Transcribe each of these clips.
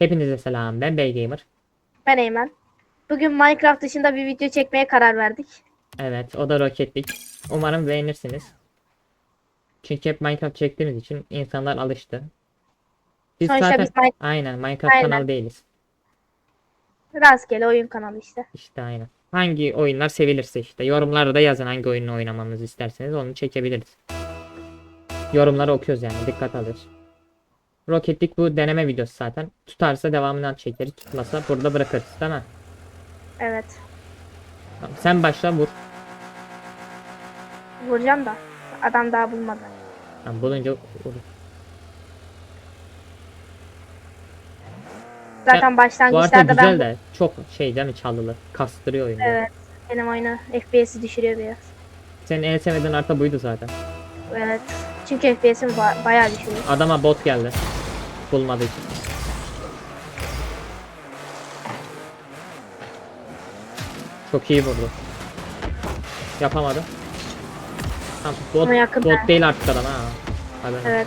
Hepinize selam. Ben Bey Gamer. Ben Eymen. Bugün Minecraft dışında bir video çekmeye karar verdik. Evet, o da Rocket League. Umarım beğenirsiniz. Çünkü hep Minecraft çektiğimiz için insanlar alıştı. Biz Sonuçta zaten biz Min- aynen Minecraft Aynen. kanalı değiliz. Rastgele oyun kanalı işte. İşte aynen. Hangi oyunlar sevilirse işte. Yorumlarda da yazın hangi oyunu oynamamızı isterseniz onu çekebiliriz. Yorumları okuyoruz yani. Dikkat alıyoruz. Rocket League bu deneme videosu zaten. Tutarsa devamından çekeriz. Tutmasa burada bırakırız değil mi? Evet. Tamam, sen başla vur. Vuracağım da adam daha bulmadı. Tamam, bulunca vur. Zaten başlangıçlarda güzel ben de çok şey değil mi çalılı. Kastırıyor oyunu. evet benim oyunu FPS'i düşürüyor biraz. Senin en sevmediğin harita buydu zaten. Evet. Çünkü FPS'im ba- bayağı düşürüyor. Adama bot geldi. Bulmadığı için. Çok iyi vurdu. Yapamadı. Tamam, bot, bot değil artık adam ha. Hadi. Evet.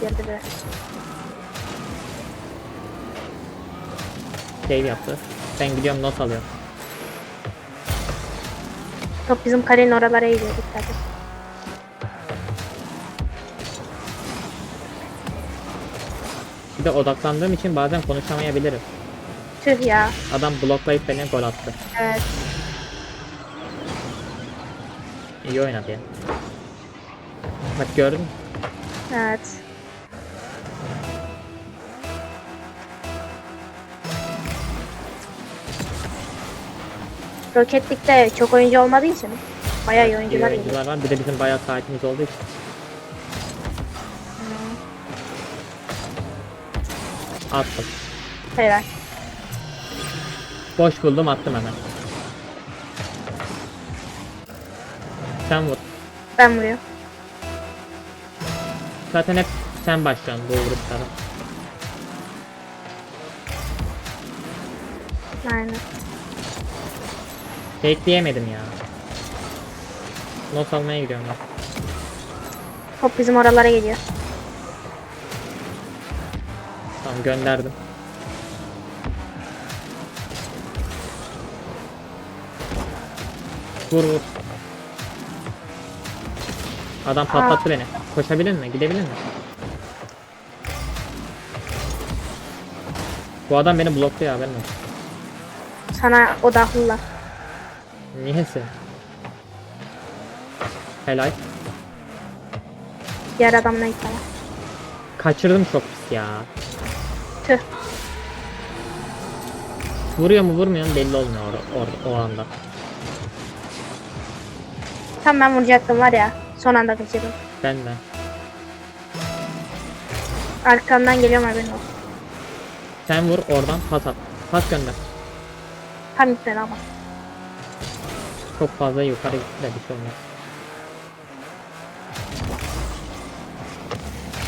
Girdi biraz. Save yaptı. Ben gidiyorum not alıyorum. Top bizim kalenin oralara gidiyor dikkat et. Bir de odaklandığım için bazen konuşamayabilirim. Tüh ya. Adam bloklayıp beni gol attı. Evet. İyi oynadı ya. Bak gördün mü? Evet. Rocket League'de çok oyuncu olmadığı için bayağı iyi İyi oyuncular geliyor. oyuncular var. Bir de bizim bayağı saatimiz olduğu için. Attım. Helal. Boş buldum attım hemen. Sen vur. Ben vuruyorum. Zaten hep sen başlıyorsun bu vuruşlara. Aynen. Bekleyemedim ya. Not almaya gidiyorum ben. Top bizim oralara geliyor. Tamam gönderdim. Vur vur. Adam patlattı beni. Koşabilir mi? Gidebilir mi? Bu adam beni blokluyor haberin olsun. Sana odaklılar. Niyeyse. Helal. Diğer adamla bana. Kaçırdım çok pis ya. Tüh. Vuruyor mu vurmuyor mu belli olmuyor or or o anda. Tam ben vuracaktım var ya. Son anda kaçırdım. Ben de. Arkamdan geliyorum haberin olsun. Sen vur oradan pas at. Pas gönder. Tam gitmedi ama. Çok fazla yukarı gitti de bir şey olmaz.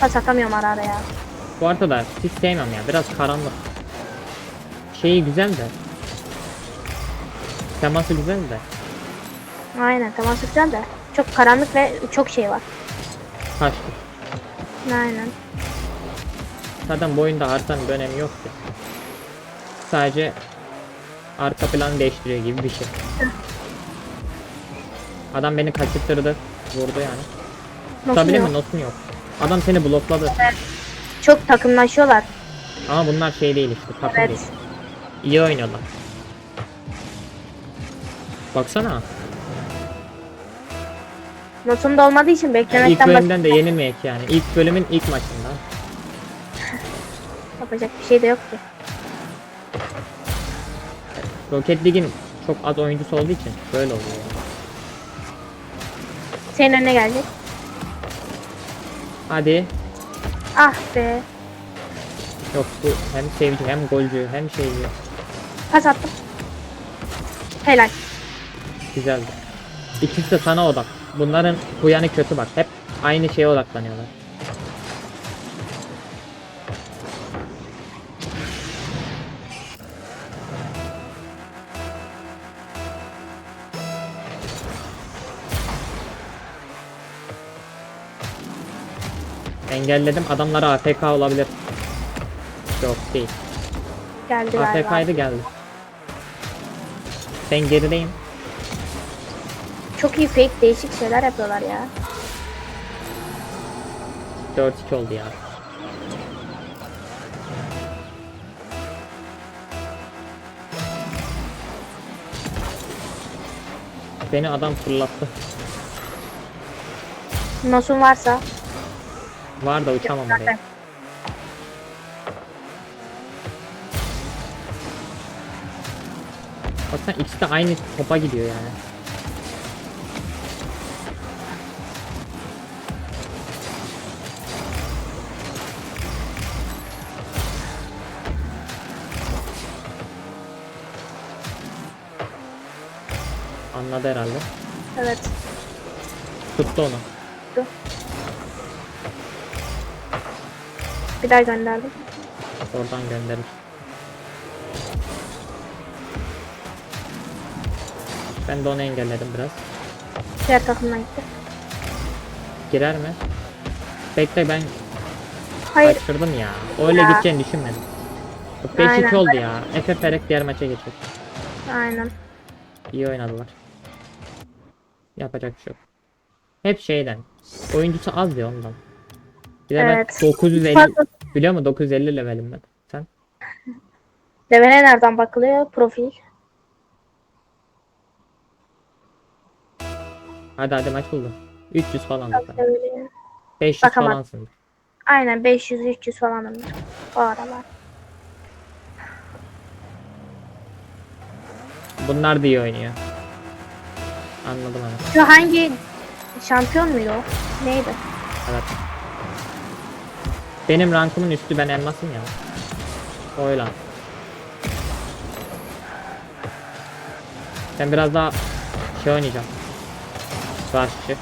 Pas atamıyorum ara ara ya. Bu arada da hiç sevmem ya. Biraz karanlık. Şeyi güzel de. Teması güzel de. Aynen tamam güzel de. Çok karanlık ve çok şey var. Kaçtı. Aynen. Zaten bu oyunda haritanın bir önemi yok ki. Sadece arka planı değiştiriyor gibi bir şey. Adam beni kaçırttırdı. Vurdu yani. Tutabilir mi? Notum yok. Adam seni blokladı. Çok takımlaşıyorlar. Ama bunlar şey değil işte. Takım Evet. değil. İyi oynuyorlar. Baksana. Notumda olmadığı için İlk beklemekten başka bölümden de yenilmeyek yani. İlk bölümün ilk maçında. yapacak bir şey de yok ki. Rocket League'in çok az oyuncusu olduğu için böyle oluyor. yani. Senin önüne gelecek. Hadi. Ah be. Yok bu hem sevici hem golcü hem şeyci. Pas attım. Helal. Güzeldi. İkisi de sana odak. Bunların bu yanı kötü bak. Hep aynı şeye odaklanıyorlar. Engelledim. Adamlara AFK olabilir. Yok değil. Geldi. AFK'ydı geldi. Ben gerideyim. Çok iyi fake değişik şeyler yapıyorlar ya. 4-2 oldu ya. Beni adam fırlattı. Nosum varsa. Var da uçamam oraya. Baksana ikisi de aynı topa gidiyor yani. Anladı herhalde. Evet. Tuttu onu. Bir daha gönderdim. Oradan gönderir. Ben de onu engelledim biraz. Diğer takımdan gitti. Girer mi? Bekle ben Hayır. kaçırdım ya. Öyle Ya. gideceğini düşünmedim. Bak 5-2 Aynen. oldu ya. Efe Ferek diğer maça geçiyor. Aynen. İyi oynadılar. Yapacak bir şey yok. Hep şeyden. Oyuncusu az ya ondan. Bir de Evet. ben 950 Farklı. Biliyor musun 950 levelim ben. Sen? Devene nereden bakılıyor? Profil. Hadi hadi maç buldu. 300 falan da. sen. Devene. 500 Bakamadım. falansın. Aynen 500-300 falanımdır. O aralar. Bunlar da iyi oynuyor. Anladım onu. Şu hangi şampiyon muydu o? Neydi? Evet. Benim rankımın üstü ben elmasım ya. Oyla. Ben biraz daha şey oynayacağım. Rush'çı.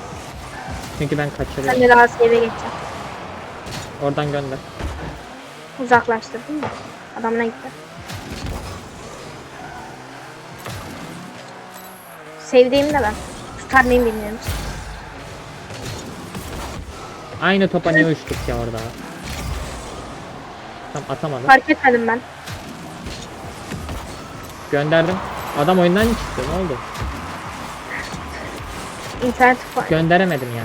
Çünkü ben Ben kaçırıyorum. de daha seviye geçeceğim. Oradan gönder. Uzaklaştırdın mı? Adamına gitti. Sevdiğim de ben. Tutar mıyım bilmiyorum. Aynı topa niye uçtuk ya orada? Tam atamadım. Fark etmedim ben. Gönderdim. Adam oyundan mı çıktı? Ne oldu? İnternet fa- Gönderemedim ya.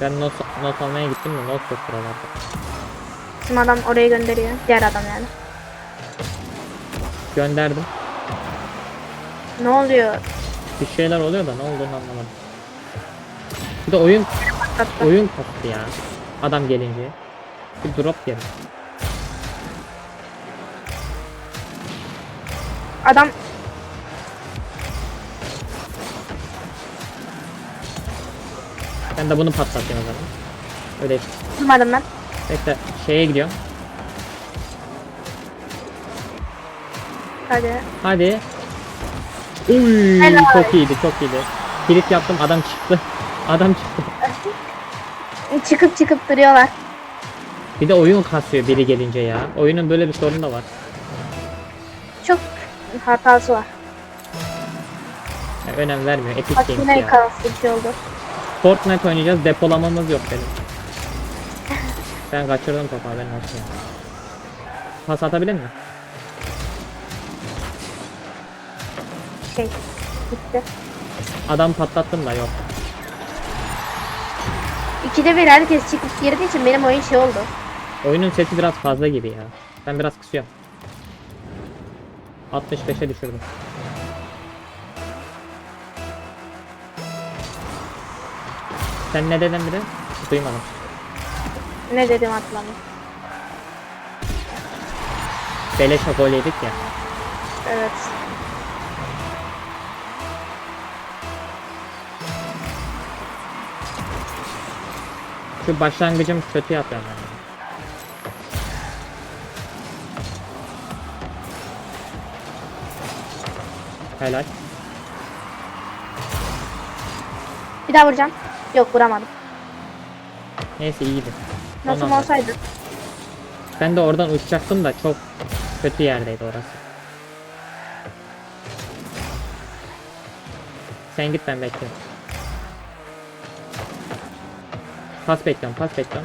Ben not, not almaya gittim de not yok buralarda. Bizim adam oraya gönderiyor. Diğer adam yani. Gönderdim. Ne oluyor? Bir şeyler oluyor da ne olduğunu anlamadım. Bir de oyun Patlattı. oyun koptu ya. Adam gelince. Bir drop geldi. Adam Ben de bunu patlatayım o zaman. Öyle tutmadım ben. bekle şeye gidiyorum. Hadi. Hadi. Uy, Helal. çok iyiydi çok iyiydi. Kilit yaptım adam çıktı. Adam çıktı. Çıkıp çıkıp duruyorlar. Bir de oyun kasıyor biri gelince ya. Oyunun böyle bir sorunu da var. Çok hatası var. Yani önem vermiyor. Epic Bak Games yine ya. bir şey oldu. Fortnite oynayacağız. Depolamamız yok benim. Ben kaçırdım topu haberin olsun. Pas atabilir mi? Şey. Gitti. Adam patlattım da yok. İkide bir herkes çıkıp girdiği için benim oyun şey oldu. Oyunun sesi biraz fazla gibi ya. Ben biraz kısıyorum. 65'e düşürdüm. Sen ne dedin bir de? Duymadım. Ne dedim hatırlamıyorum. Beleşe gol yedik ya. Evet. Şu başlangıcım kötü yapıyorum ben. Helal. Bir daha vuracağım. Yok vuramadım. Neyse iyiydi. Nasıl anda. olsaydı. Ben de oradan uçacaktım da çok kötü yerdeydi orası. Sen git ben bekliyorum. Pas beklen, pas beklen.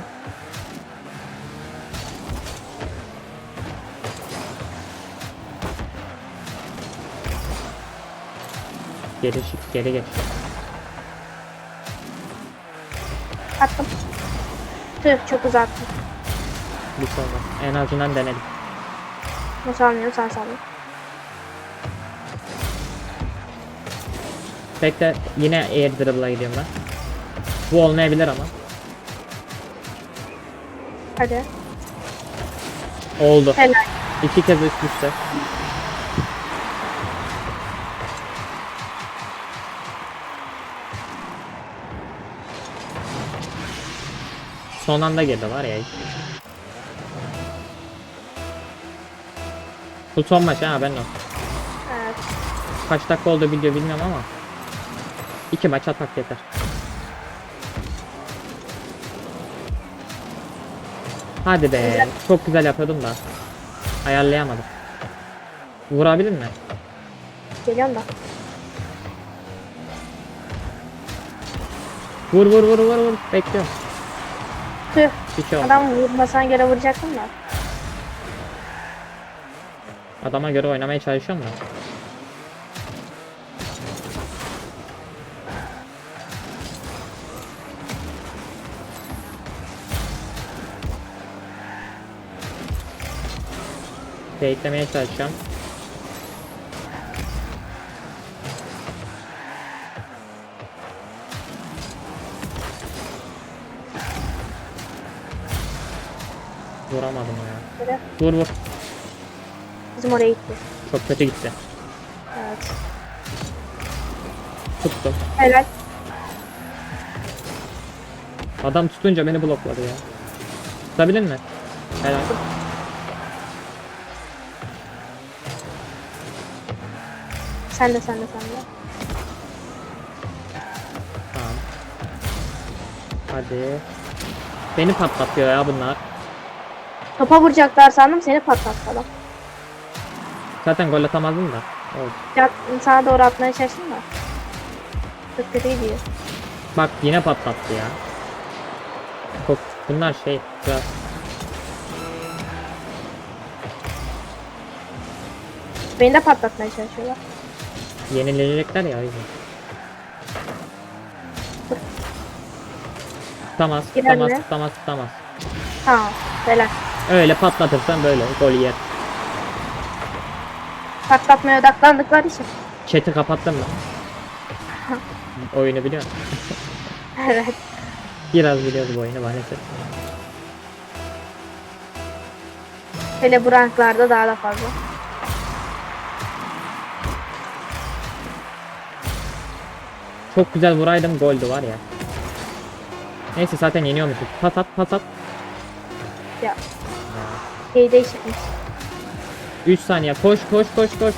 Geri şık, geri geç. Attım. Tüh çok uzattım. Bir şey. En azından denedim. O salmıyor, sen sallıyor. Bekle yine air dribble'a gidiyorum ben. Bu olmayabilir ama. Hadi. Oldu. Helal. İki kez üst üste. Son anda girdi var ya. Bu son maç ha ben o. Evet. Kaç dakika oldu video bilmiyorum ama. İki maç atak yeter. Hadi be. Çok güzel yapıyordum da. Ayarlayamadım. Vurabilir mi? Geliyorum da. Vur vur vur vur vur. Bekliyorum. Tüh. Şey oldu. Adam vurmasına göre vuracaktım da. Adama göre oynamaya çalışıyorum da. Beklemeye çalışacağım. Vuramadım ya. Böyle. Vur vur. Bizim oraya gitti. Çok kötü gitti. Evet. Tuttum. Helal. Adam tutunca beni blokladı ya. Tutabilir mi? Helal. Sen de sen de sen de. Tamam. Hadi. Beni patlatıyor ya bunlar. Topa vuracaklar sandım seni patlattı adam. Zaten gol atamazdım da. Oldu. Ya, sana doğru atmaya çalıştım da. Çok kötü gidiyor. Bak yine patlattı ya. Çok bunlar şey biraz Beni de patlatmaya çalışıyorlar. Yenilecekler ya o yüzden. Tutamaz, tutamaz, mi? tutamaz, tutamaz. Tamam. Helal. Öyle patlatırsan böyle gol yer. Patlatmaya odaklandıkları için. Chat'i kapattın mı? Oyunu biliyor musun? evet. Biraz biliyoruz bu oyunu maalesef. Hele bu ranklarda daha da fazla. Çok güzel vuraydım goldü var ya. Neyse zaten yeniyormuşuz. Pas at pas at. Ya. Şey değişikmiş. 3 saniye koş koş koş koş.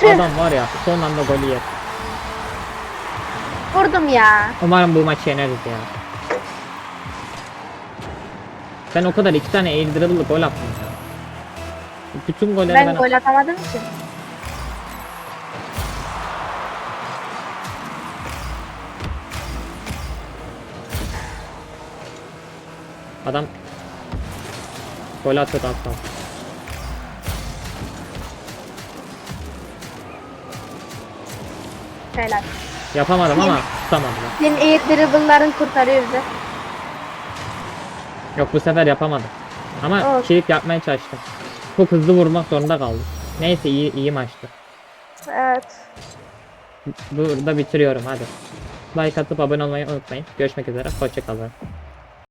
Tüh. Adam var ya son anda golü yer. Vurdum ya. Umarım bu maçı yeneriz ya. Ben o kadar iki tane air dribble'lı gol attım ya. Bütün golleri ben, Ben gol atamadığım için. Adam gol atıyordu kalsın. Helal. Yapamadım ama tutamadım. Senin air dribble'ların kurtarıyor bizi. Yok bu sefer yapamadım. Ama Olsun. kilit yapmaya çalıştım. Çok hızlı vurmak zorunda kaldım. Neyse iyi iyi maçtı. Evet. Burada bitiriyorum hadi. Like atıp abone olmayı unutmayın. Görüşmek üzere. Hoşçakalın.